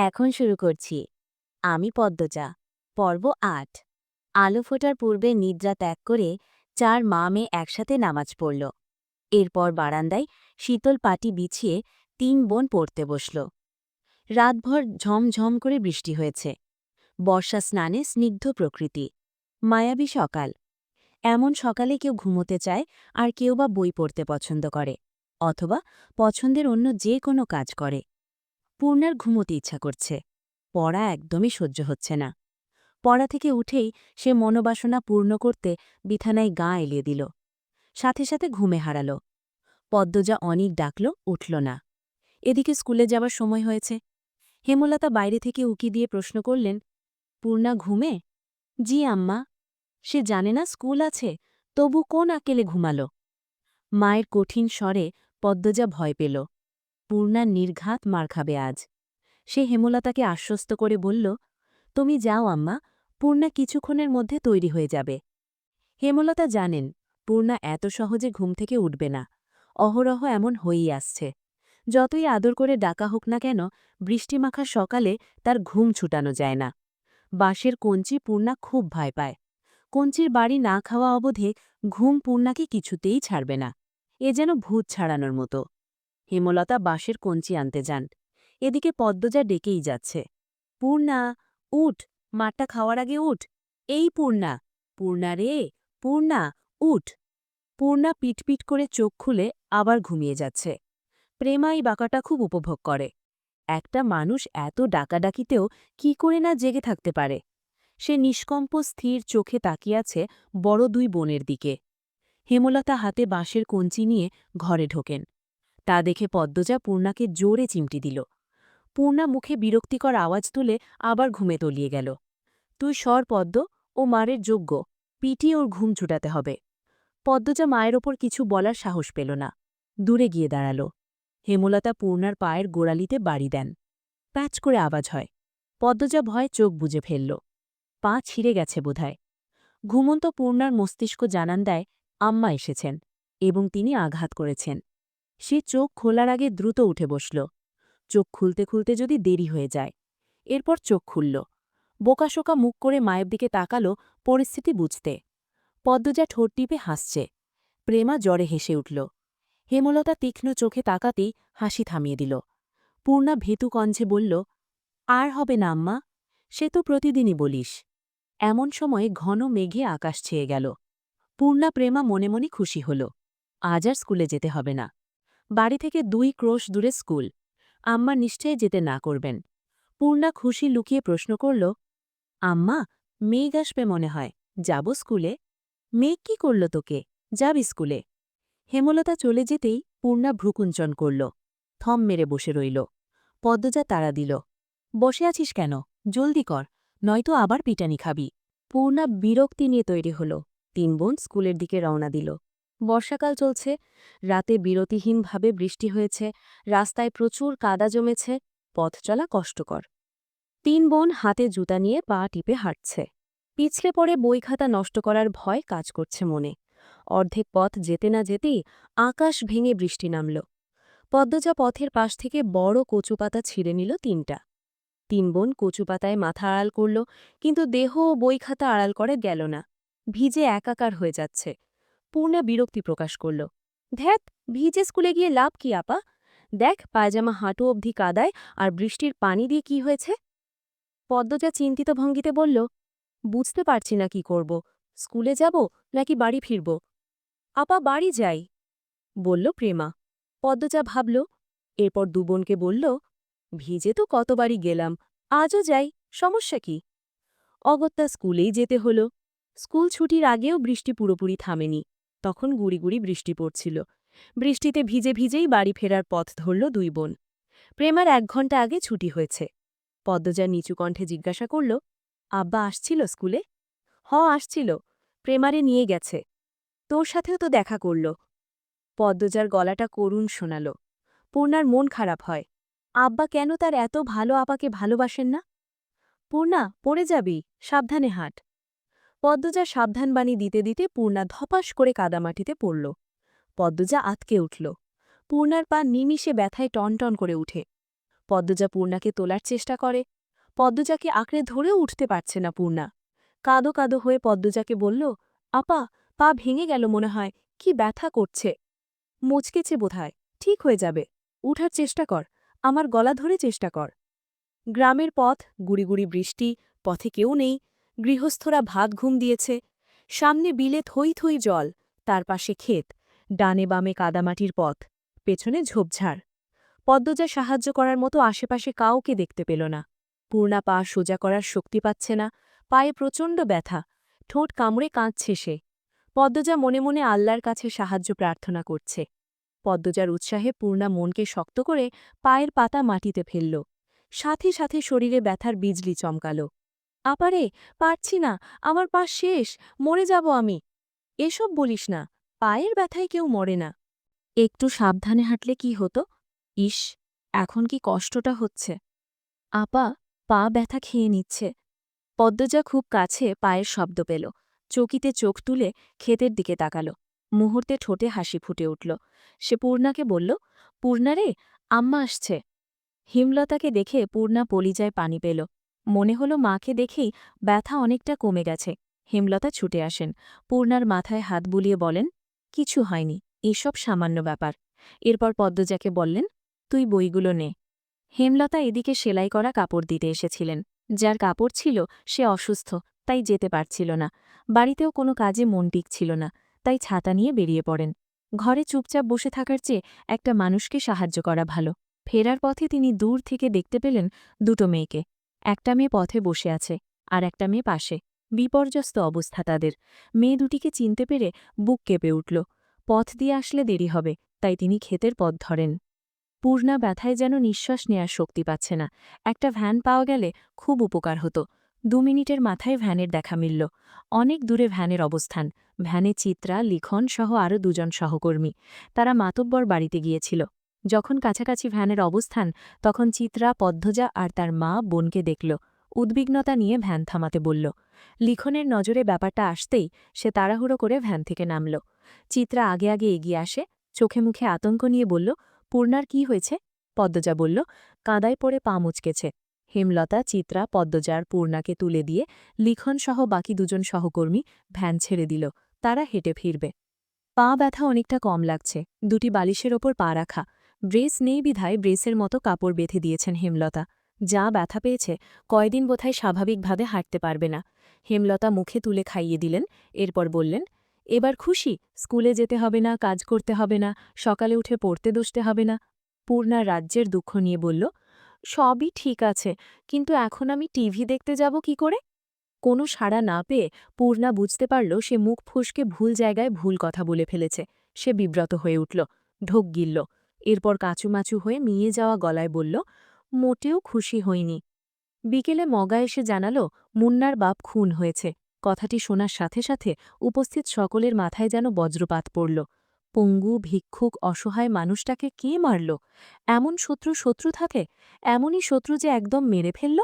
এখন শুরু করছি। আমি পদ্মজা, পর্ব আট। আলো ফোটার পূর্বে নিদ্রা ত্যাগ করে চার মা মেয়ে একসাথে নামাজ পড়ল। এরপর বারান্দায় শীতল পাটি বিছিয়ে তিন বোন পড়তে বসল। রাতভর ঝমঝম করে বৃষ্টি হয়েছে। বর্ষা স্নানে স্নিগ্ধ প্রকৃতি। মায়াবী সকাল। এমন সকালে কেউ ঘুমোতে চায় আর কেউ বা বই পড়তে পছন্দ করে, অথবা পছন্দের অন্য যে কোনো কাজ করে। পূর্ণার ঘুমোতে ইচ্ছা করছে। পড়া একদমই সহ্য হচ্ছে না। পড়া থেকে উঠেই সে মনোবাসনা পূর্ণ করতে বিছানায় গা এলিয়ে দিল। সাথে সাথে ঘুমে হারাল। পদ্মজা অনেক ডাকল, উঠল না। এদিকে স্কুলে যাবার সময় হয়েছে। হেমলতা বাইরে থেকে উকি দিয়ে প্রশ্ন করলেন, পূর্ণা ঘুমে? জি আম্মা। সে জানে না স্কুল আছে, তবু কোন আকেলে ঘুমালো? মায়ের কঠিন স্বরে পদ্মজা ভয় পেল। পূর্ণার নির্ঘাত মার খাবে আজ। সে হেমলতাকে আশ্বস্ত করে বলল, তুমি যাও আম্মা, পূর্ণা কিছুক্ষণের মধ্যে তৈরি হয়ে যাবে। হেমলতা জানেন, পূর্ণা এত সহজে ঘুম থেকে উঠবে না। অহরহ এমন হয়েই আসছে। যতই আদর করে ডাকা হোক না কেন বৃষ্টিমাখা সকালে তার ঘুম ছুটানো যায় না। বাঁশের কঞ্চি পূর্ণা খুব ভয় পায়। কঞ্চির বাড়ি না খাওয়া অবধে ঘুম পূর্ণাকে কিছুতেই ছাড়বে না। এ যেন ভূত ছাড়ানোর মতো। হেমলতা বাঁশের কঞ্চি আনতে যান। এদিকে পদ্মজা ডেকেই যাচ্ছে। পূর্ণা, উঠ, মাঠটা খাওয়ার আগে উঠ। এই পূর্ণা পূর্ণা রে, পূর্ণা, উঠ। পূর্ণা পিটপিট করে চোখ খুলে আবার ঘুমিয়ে যাচ্ছে। প্রেমা এই বাঁকাটা খুব উপভোগ করে। একটা মানুষ এত ডাকাডাকিতেও কি করে না জেগে থাকতে পারে? সে নিষ্কম্প, স্থির চোখে তাকিয়াছে বড় দুই বোনের দিকে। হেমলতা হাতে বাঁশের কঞ্চি নিয়ে ঘরে ঢোকেন। তা দেখে পদ্মজা পূর্ণাকে জোরে চিমটি দিল। পূর্ণা মুখে বিরক্তিকর আওয়াজ তুলে আবার ঘুমে তলিয়ে গেল। তুই সর পদ্ম, ও মারের যোগ্য পিটিয়ে ওর ঘুম ছুটাতে হবে পদ্মজা মায়ের ওপর কিছু বলার সাহস পেল না। দূরে গিয়ে দাঁড়াল। হেমলতা পূর্ণার পায়ের গোড়ালিতে বাড়ি দেন। প্যাচ করে আওয়াজ হয়। পদ্মজা ভয়ে চোখ বুজে ফেলল। পা ছিঁড়ে গেছে বোধহয়। ঘুমন্ত পূর্ণার মস্তিষ্ক জানান দেয়, আম্মা এসেছেন এবং তিনি আঘাত করেছেন। সে চোখ খোলার আগে দ্রুত উঠে বসল। চোখ খুলতে খুলতে যদি দেরি হয়ে যায়, এরপর চোখ খুলল। বোকাশোকা মুখ করে মায়ের দিকে তাকালো পরিস্থিতি বুঝতে। পদ্মজা ঠোঁট টিপে হাসছে। প্রেমা জ্বরে হেসে উঠল। হেমলতা তীক্ষ্ণ চোখে তাকাতেই হাসি থামিয়ে দিল। পূর্ণা ভেতু কঞ্ঝে বলল, আর হবে না আম্মা, সে তো প্রতিদিনই বলিস। এমন সময়ে ঘন মেঘে আকাশ ছেয়ে গেল। পূর্ণা প্রেমা মনে মনে খুশি হল। আজ আর স্কুলে যেতে হবে না। বাড়ি থেকে দুই ক্রোশ দূরে স্কুল। আম্মা নিশ্চয়ই যেতে না করবেন। পূর্ণা খুশি লুকিয়ে প্রশ্ন করল, আম্মা, মেঘ আসবে মনে হয়। যাব স্কুলে? মেঘ কি করল তোকে? যাবি স্কুলে? হেমলতা চলে যেতেই পূর্ণা ভ্রুকুঞ্চন করল। থম মেরে বসে রইল। পদ্মজা তাড়া দিল, বসে আছিস কেন? জলদি কর, নয়তো আবার পিটানি খাবি। পূর্ণা বিরক্তি নিয়ে তৈরি হল। তিন বোন স্কুলের দিকে রওনা দিল। বর্ষাকাল চলছে, রাতে বিরতিহীনভাবে বৃষ্টি হয়েছে, রাস্তায় প্রচুর কাদা জমেছে, পথ চলা কষ্টকর। তিন বোন হাতে জুতা নিয়ে পা টিপে হাঁটছে। পিছলে পড়ে বই খাতা নষ্ট করার ভয় কাজ করছে মনে। অর্ধেক পথ যেতে না যেতেই আকাশ ভেঙে বৃষ্টি নামল। পদ্মজা পথের পাশ থেকে বড় কচুপাতা ছিঁড়ে নিল তিনটা। তিন বোন কচুপাতায় মাথা আড়াল করল, কিন্তু দেহ ও বই খাতা আড়াল করে গেল না। ভিজে একাকার হয়ে যাচ্ছে। পূর্ণা বিরক্তি প্রকাশ করল। ধ্যাত ভিজে স্কুলে গিয়ে লাভ কি, আপা? দেখ, পায়জামা হাঁটু অবধি কাদায় আর বৃষ্টির পানি দিয়ে কি হয়েছে? পদ্মজা চিন্তিত ভঙ্গিতে বলল, বুঝতে পারছি না কি করব। স্কুলে যাব নাকি বাড়ি ফিরব? আপা, বাড়ি যাই, বলল প্রেমা। পদ্মজা ভাবল, এরপর দুবোনকে বলল, ভিজে তো কতবারই গেলাম, আজও যাই, সমস্যা কি? অগত্যা স্কুলেই যেতে হল। স্কুল ছুটির আগেও বৃষ্টি পুরোপুরি থামেনি। তখন গুড়ি গুড়ি বৃষ্টি পড়ছিল। বৃষ্টিতে ভিজে ভিজেই বাড়ি ফেরার পথ ধরল দুই বোন। প্রেমার এক ঘণ্টা আগে ছুটি হয়েছে। পদ্মজা নিচু কণ্ঠে জিজ্ঞাসা করল, আব্বা আসছিল স্কুলে? হ, আসছিল। প্রেমারে নিয়ে গেছে। তোর সাথেও তো দেখা করল। পদ্মজার গলাটা করুণ শোনাল। পূর্ণার মন খারাপ হয়। আব্বা কেন তার এত ভালো আপাকে ভালোবাসেন না? পূর্ণা, পড়ে যাবি। সাবধানে হাঁট। পদ্মজা সাবধানবাণী দিতে দিতে পূর্ণা ধপাস করে কাদামাটিতে পড়ল। পদ্মজা আতকে উঠল। পূর্ণার পা নিমিষে ব্যথায় টনটন করে উঠে। পদ্মজা পূর্ণাকে তোলার চেষ্টা করে। পদ্মজাকে আঁকড়ে ধরেও উঠতে পারছে না পূর্ণা। কাদো কাদো হয়ে পদ্মজাকে বলল, আপা, পা ভেঙে গেল মনে হয়। কি ব্যথা করছে। মুচকেছে বোধহয়। ঠিক হয়ে যাবে। উঠার চেষ্টা কর। আমার গলা ধরে চেষ্টা কর। গ্রামের পথ, গুড়ি বৃষ্টি, পথে কেউ নেই। গৃহস্থরা ভাত ঘুম দিয়েছে। সামনে বিলে থই থই জল, তার পাশে ক্ষেত, ডানে বামে কাদামাটির পথ, পেছনে ঝোপঝাড়। পদ্মজা সাহায্য করার মতো আশেপাশে কাউকে দেখতে পেল না। পূর্ণা পা সোজা করার শক্তি পাচ্ছে না, পায়ে প্রচণ্ড ব্যথা, ঠোঁট কামড়ে কাঁদছে সে। পদ্মজা মনে মনে আল্লাহর কাছে সাহায্য প্রার্থনা করছে। পদ্মজার উৎসাহে পূর্ণা মনকে শক্ত করে পায়ের পাতা মাটিতে ফেলল। সাথে সাথে শরীরে ব্যথার বিজলি চমকাল। আপারে, পারছি না, আমার পা শেষ, মরে যাব আমি। এসব বলিস না, পায়ের ব্যথায় কেউ মরে না। একটু সাবধানে হাঁটলে কি হতো? ইস, এখন কি কষ্টটা হচ্ছে? আপা, পা ব্যথা খেয়ে নিচ্ছে। পদ্মজা খুব কাছে পায়ের শব্দ পেল। চকিতে চোখ তুলে ক্ষেতের দিকে তাকাল। মুহূর্তে ঠোঁটে হাসি ফুটে উঠল। সে পূর্ণাকে বলল পূর্ণারে আম্মা আসছে। হিমলতাকে দেখে পূর্ণা পলিজায় পানি পেল। মনে হলো মাকে দেখেই ব্যথা অনেকটা কমে গেছে। হেমলতা ছুটে আসেন। পূর্ণার মাথায় হাত বুলিয়ে বলেন, কিছু হয়নি, এসব সামান্য ব্যাপার। এরপর পদ্মজাকে বললেন, তুই বইগুলো নে। হেমলতা এদিকে সেলাই করা কাপড় দিতে এসেছিলেন। যার কাপড় ছিল, সে অসুস্থ, তাই যেতে পারছিল না। বাড়িতেও কোনো কাজে মন টিকছিল না, তাই ছাতা নিয়ে বেরিয়ে পড়েন। ঘরে চুপচাপ বসে থাকার চেয়ে একটা মানুষকে সাহায্য করা ভালো। ফেরার পথে তিনি দূর থেকে দেখতে পেলেন দুটো মেয়েকে। একটা মেয়ে পথে বসে আছে আর একটা মেয়ে পাশে। বিপর্যস্ত অবস্থা তাদের। মেয়ে দুটিকে চিনতে পেরে বুক কেঁপে উঠল। পথ দিয়ে আসলে দেরি হবে, তাই তিনি ক্ষেতের পথ ধরেন। পূর্ণা ব্যথায় যেন নিঃশ্বাস নেয়ার শক্তি পাচ্ছে না। একটা ভ্যান পাওয়া গেলে খুব উপকার হতো। দু মিনিটের মাথায় ভ্যানের দেখা মিলল। অনেক দূরে ভ্যানের অবস্থান। ভ্যানে চিত্রা, লিখন সহ আরও দুজন সহকর্মী। তারা মাতব্বর বাড়িতে গিয়েছিল। যখন কাছাকাছি ভ্যানের অবস্থান, তখন চিত্রা পদ্মজা আর তার মা বোনকে দেখল। উদ্বিগ্নতা নিয়ে ভ্যান থামাতে বলল, লিখনের নজরে ব্যাপারটা আসতেই সে তাড়াহুড়ো করে ভ্যান থেকে নামল। চিত্রা আগে আগে এগিয়ে আসে, চোখে মুখে আতঙ্ক নিয়ে বলল, পূর্ণার কি হয়েছে? পদ্মজা বলল, কাদায় পড়ে পা মুচকেছে। হেমলতা, চিত্রা পদ্মজার পূর্ণাকে তুলে দিয়ে লিখনসহ বাকি দুজন সহকর্মী ভ্যান ছেড়ে দিল। তারা হেঁটে ফিরবে। পা ব্যথা অনেকটা কম লাগছে। দুটি বালিশের ওপর পা রাখা। ব্রেস নেই বিধায় ব্রেসের মতো কাপড় বেঁধে দিয়েছেন হেমলতা। যা ব্যথা পেয়েছে, কয়দিন বোধহয় স্বাভাবিকভাবে হাঁটতে পারবে না। হেমলতা মুখে তুলে খাইয়ে দিলেন, এরপর বললেন, এবার খুশি, স্কুলে যেতে হবে না, কাজ করতে হবে না, সকালে উঠে পড়তে দোষতে হবে না। পূর্ণা রাজ্যের দুঃখ নিয়ে বলল, সবই ঠিক আছে, কিন্তু এখন আমি টিভি দেখতে যাব কি করে? কোনো সাড়া না পেয়ে পূর্ণা বুঝতে পারল, সে মুখ ফুসকে ভুল জায়গায় ভুল কথা বলে ফেলেছে। সে বিব্রত হয়ে উঠল, ঢোক গিলল। এরপর কাঁচুমাচু হয়ে মিয়ে যাওয়া গলায় বলল, মোটেও খুশি হইনি। বিকেলে মগা এসে জানাল, মুন্নার বাপ খুন হয়েছে। কথাটি শোনার সাথে সাথে উপস্থিত সকলের মাথায় যেন বজ্রপাত পড়ল। পঙ্গু, ভিক্ষুক, অসহায় মানুষটাকে কে মারল? এমন শত্রু শত্রু থাকে? এমনই শত্রু যে একদম মেরে ফেলল?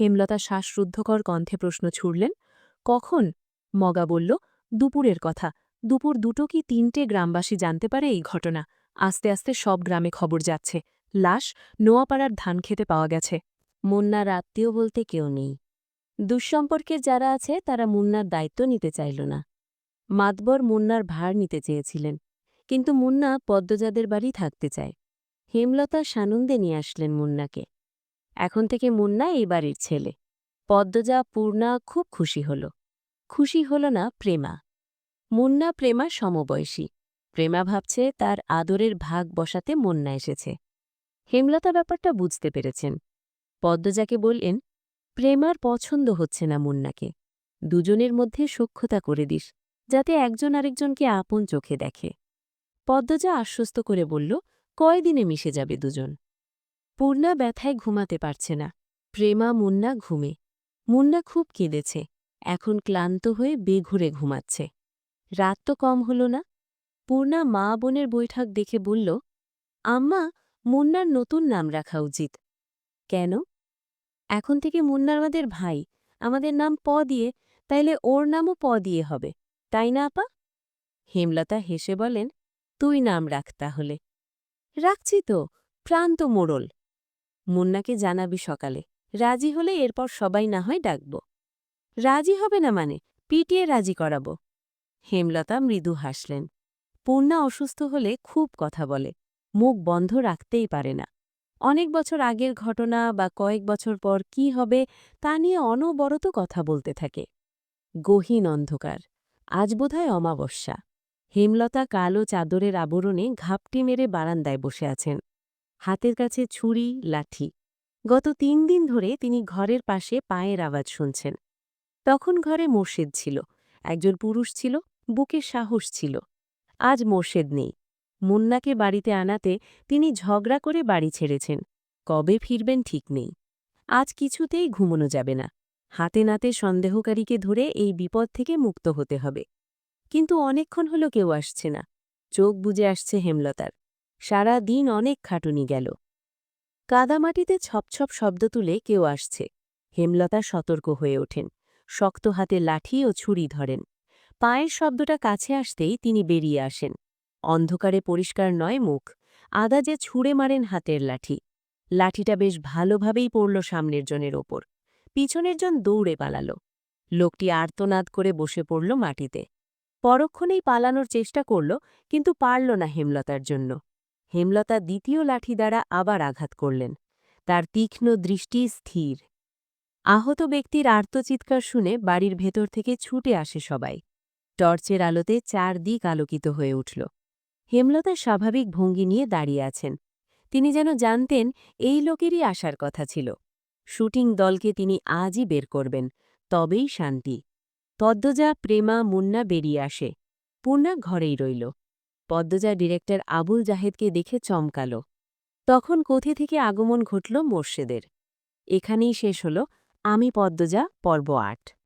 হেমলতা শ্বাসরুদ্ধকর কণ্ঠে প্রশ্ন ছুড়লেন, কখন? মগা বলল, দুপুরের কথা। দুপুর দুটো কি তিনটে গ্রামবাসী জানতে পারে এই ঘটনা? আস্তে আস্তে সব গ্রামে খবর যাচ্ছে। লাশ নোয়াপাড়ার ধান খেতে পাওয়া গেছে। মুন্নার আত্মীয় বলতে কেউ নেই। দুঃসম্পর্কের যারা আছে, তারা মুন্নার দায়িত্ব নিতে চাইল না। মাতবর মুন্নার ভার নিতে চেয়েছিলেন। কিন্তু মুন্না পদ্মজাদের বাড়ি থাকতে চায়। হেমলতা সানন্দে নিয়ে আসলেন মুন্নাকে। এখন থেকে মুন্না এই বাড়ির ছেলে। পদ্মজা, পূর্ণা খুব খুশি হল। খুশি হল না, প্রেমা। মুন্না প্রেমা সমবয়সী। প্রেমা ভাবছে তার আদরের ভাগ বসাতে মুন্না এসেছে। হেমলতা ব্যাপারটা বুঝতে পেরেছেন। পদ্মজাকে বললেন, প্রেমার পছন্দ হচ্ছে না মুন্নাকে। দুজনের মধ্যে সখ্যতা করে দিস, যাতে একজন আরেকজনকে আপন চোখে দেখে। পদ্মজা আশ্বস্ত করে বলল, কয়দিনে মিশে যাবে দুজন? পূর্ণা ব্যথায় ঘুমাতে পারছে না। প্রেমা, মুন্না ঘুমে। মুন্না খুব কেঁদেছে। এখন ক্লান্ত হয়ে বেঘুরে ঘুমাচ্ছে। রাত তো কম হল না। পূর্ণা মা বোনের বৈঠক দেখে বলল, আম্মা, মুন্নার নতুন নাম রাখা উচিত। কেন? এখন থেকে মুন্না আমাদের ভাই। আমাদের নাম প দিয়ে, তাইলে ওর নামও প দিয়ে হবে। তাই না, আপা? হেমলতা হেসে বলেন, তুই নাম রাখ তাহলে। রাখছি তো, প্রান্ত মোড়ল। মুন্নাকে জানাবি সকালে, রাজি হলে এরপর সবাই না হয় ডাকব। রাজি হবে না মানে পিটিয়ে রাজি করাব। হেমলতা মৃদু হাসলেন। পূর্ণা অসুস্থ হলে খুব কথা বলে, মুখ বন্ধ রাখতেই পারে না। অনেক বছর আগের ঘটনা বা কয়েক বছর পর কি হবে, তা নিয়ে অনবরত কথা বলতে থাকে। গহীন অন্ধকার, আজ বোধহয় অমাবস্যা। হেমলতা কালো চাদরের আবরণে ঘাপটি মেরে বারান্দায় বসে আছেন। হাতের কাছে ছুরি, লাঠি। গত তিন দিন ধরে তিনি ঘরের পাশে পায়ের আওয়াজ শুনছেন। তখন ঘরে মোর্শেদ ছিল, একজন পুরুষ ছিল, বুকে সাহস ছিল। আজ মোর্শেদ নেই। মুন্নাকে বাড়িতে আনাতে তিনি ঝগড়া করে বাড়ি ছেড়েছেন। কবে ফিরবেন ঠিক নেই। আজ কিছুতেই ঘুমোনো যাবে না। হাতে নাতে সন্দেহকারীকে ধরে এই বিপদ থেকে মুক্ত হতে হবে। কিন্তু অনেকক্ষণ হলো কেউ আসছে না। চোখ বুজে আসছে হেমলতার। সারা দিন অনেক খাটুনি গেল। কাদামাটিতে ছপছপ শব্দ তুলে কেউ আসছে। হেমলতা সতর্ক হয়ে ওঠেন। শক্ত হাতে লাঠি ও ছুরি ধরেন। পায়ের শব্দটা কাছে আসতেই তিনি বেরিয়ে আসেন। অন্ধকারে পরিষ্কার নয় মুখ আদা যে ছুঁড়ে মারেন হাতের লাঠি। লাঠিটা বেশ ভালোভাবেই পড়ল সামনের জনের ওপর। পিছনের জন দৌড়ে পালাল। লোকটি আর্তনাদ করে বসে পড়ল মাটিতে। পরক্ষণেই পালানোর চেষ্টা করল, কিন্তু পারল না হেমলতার জন্য। হেমলতা দ্বিতীয় লাঠি দ্বারা আবার আঘাত করলেন। তার তীক্ষ্ণ দৃষ্টি স্থির। আহত ব্যক্তির আর্তচিৎকার শুনে বাড়ির ভেতর থেকে ছুটে আসে সবাই। টর্চের আলোতে চারদিক আলোকিত হয়ে উঠল। হেমলতা স্বাভাবিক ভঙ্গি নিয়ে দাঁড়িয়ে আছেন। তিনি যেন জানতেন এই লোকেরই আসার কথা ছিল। শুটিং দলকে তিনি আজই বের করবেন, তবেই শান্তি। পদ্মজা, প্রেমা, মুন্না বেরিয়ে আসে। পূর্ণা ঘরেই রইল। পদ্মজা ডিরেক্টর আবুল জাহেদকে দেখে চমকাল। তখন কোথে থেকে আগমন ঘটল মোর্শেদের? এখানেই শেষ হল। আমি পদ্মজা, পর্ব আট।